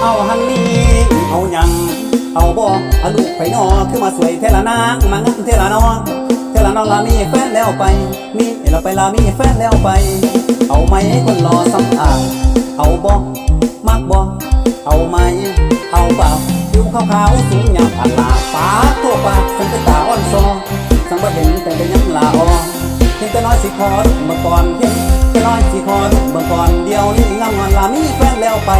เอาหันนี้เอายังเอาบอาลูกไปนอคือมาสวยเทลานางมางั้นเทลานองเทลานองลามีแฟนแล้วไป มีเราไปลามีแฟนแล้วไป เอาไหมคนรอสัมอ่างเอาบ่ มเอาเปล่าผิวขาวๆสูงยาวอันลาปาตัวปากสังเป็นตาอ่อนซอสังบ่เห็นแต่เป็นยังลาออเพียงแต่น้อยสิขอรุเมื่อก่อนเพียงแต่น้อยสิขอรุเมื่อก่อนเดียวนี้งามงอนลามีแฟนแล้วไป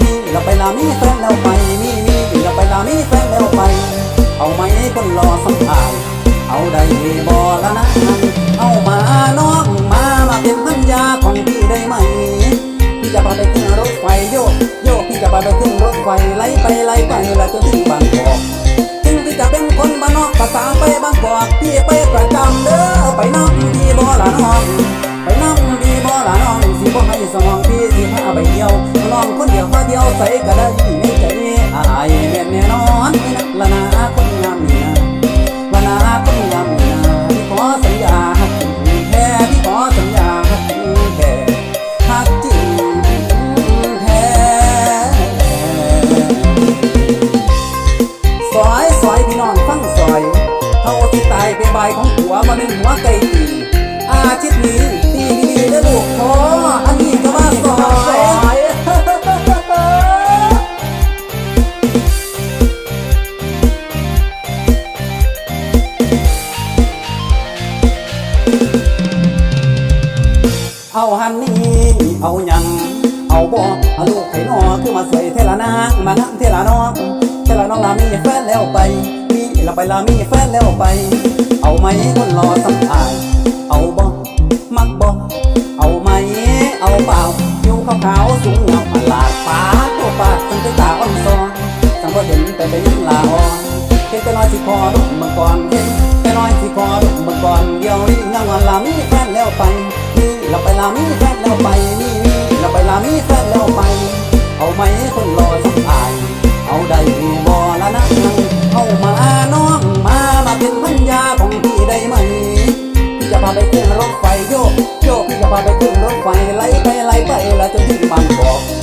มีเราไปลามีแฟนแล้วไปมีมีเราไปลามีแฟนแล้วไป เอาไหมคนรอสำอางเอาได้บ่ละนะเอามาน้องมามาเป็นพันยาของพี่ได้ไหมพี่จะพาไปขึ้นรถไฟโยกโยกพี่จะพาไปขึ้น ไปไล่ไปไล่ไปแล้วจนถึงบางกอกจึงที่จะเป็นคนบ้านนอกภาษาไปบางกอกพี่ไปประจำายไปของหัวมาเป็นหัวไก่ตีอาชิตนี้ตีดีๆได้อลูกขออันนี้ก็ว่าซอยเอาหันนี่เอาหยังเอาบ่เอาลูกไข่นอคือมาสวยเทละนางมางามเทละน้องเทละน้องลามีแฟนแล้วไปมีเราไปลามีแฟนแล้วไป เอาไหมคนรอสำอาย เอาบ่มักบ่เอาไหมเอาเปล่าอยู่ขาวๆสูงงาอันลาดปากตัวปากจนเป็นตาอ่อนซอนสังบ่เห็นแต่ไปยังลาอ่อนเห็นแต่น้อยสิพอรุ่เมื่อก่อนเห็นแต่น้อยสิพอรุ่เมื่อก่อนเดียวนี้งามวันลามีแฟนแล้วไปมีเราไปลามีแฟนแล้วไปมีมีเราไปลามีแฟนแล้วไป เอาไหมคนรอ แล้วจนถึงบางกอก